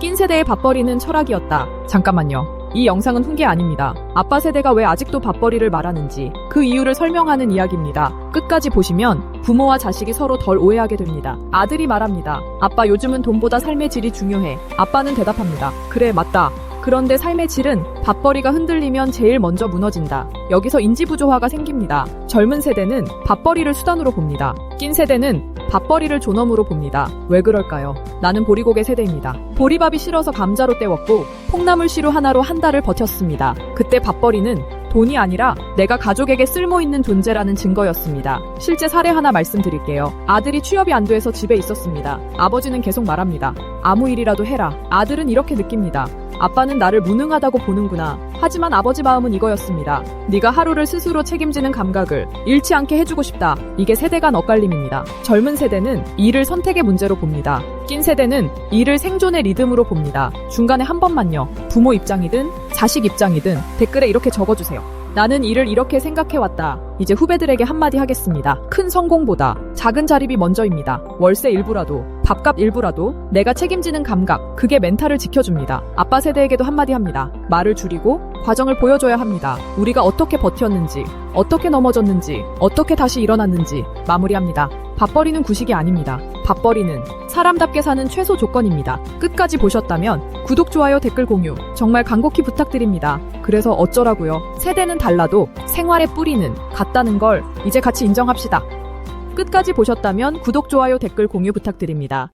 낀 세대의 밥벌이는 철학이었다. 잠깐만요. 이 영상은 훈계 아닙니다. 아빠 세대가 왜 아직도 밥벌이를 말하는지 그 이유를 설명하는 이야기입니다. 끝까지 보시면 부모와 자식이 서로 덜 오해하게 됩니다. 아들이 말합니다. 아빠 요즘은 돈보다 삶의 질이 중요해. 아빠는 대답합니다. 그래 맞다. 그런데 삶의 질은 밥벌이가 흔들리면 제일 먼저 무너진다. 여기서 인지부조화가 생깁니다. 젊은 세대는 밥벌이를 수단으로 봅니다. 낀 세대는 밥벌이를 존엄으로 봅니다. 왜 그럴까요? 나는 보리고개 세대입니다. 보리밥이 싫어서 감자로 때웠고 콩나물 시루 하나로 한 달을 버텼습니다. 그때 밥벌이는 돈이 아니라 내가 가족에게 쓸모 있는 존재라는 증거였습니다. 실제 사례 하나 말씀드릴게요. 아들이 취업이 안 돼서 집에 있었습니다. 아버지는 계속 말합니다. 아무 일이라도 해라. 아들은 이렇게 느낍니다. 아빠는 나를 무능하다고 보는구나. 하지만 아버지 마음은 이거였습니다. 네가 하루를 스스로 책임지는 감각을 잃지 않게 해주고 싶다. 이게 세대 간 엇갈림입니다. 젊은 세대는 일을 선택의 문제로 봅니다. 낀 세대는 일을 생존의 리듬으로 봅니다. 중간에 한 번만요. 부모 입장이든 자식 입장이든 댓글에 이렇게 적어주세요. 나는 일을 이렇게 생각해왔다. 이제 후배들에게 한마디 하겠습니다. 큰 성공보다 작은 자립이 먼저입니다. 월세 일부라도, 밥값 일부라도 내가 책임지는 감각, 그게 멘탈을 지켜줍니다. 아빠 세대에게도 한마디 합니다. 말을 줄이고 과정을 보여줘야 합니다. 우리가 어떻게 버텼는지, 어떻게 넘어졌는지, 어떻게 다시 일어났는지 마무리합니다. 밥벌이는 구식이 아닙니다. 밥벌이는 사람답게 사는 최소 조건입니다. 끝까지 보셨다면 구독, 좋아요, 댓글 공유 정말 간곡히 부탁드립니다. 그래서 어쩌라고요? 세대는 달라도 생활의 뿌리는 같다는 걸 이제 같이 인정합시다. 끝까지 보셨다면 구독, 좋아요, 댓글 공유 부탁드립니다.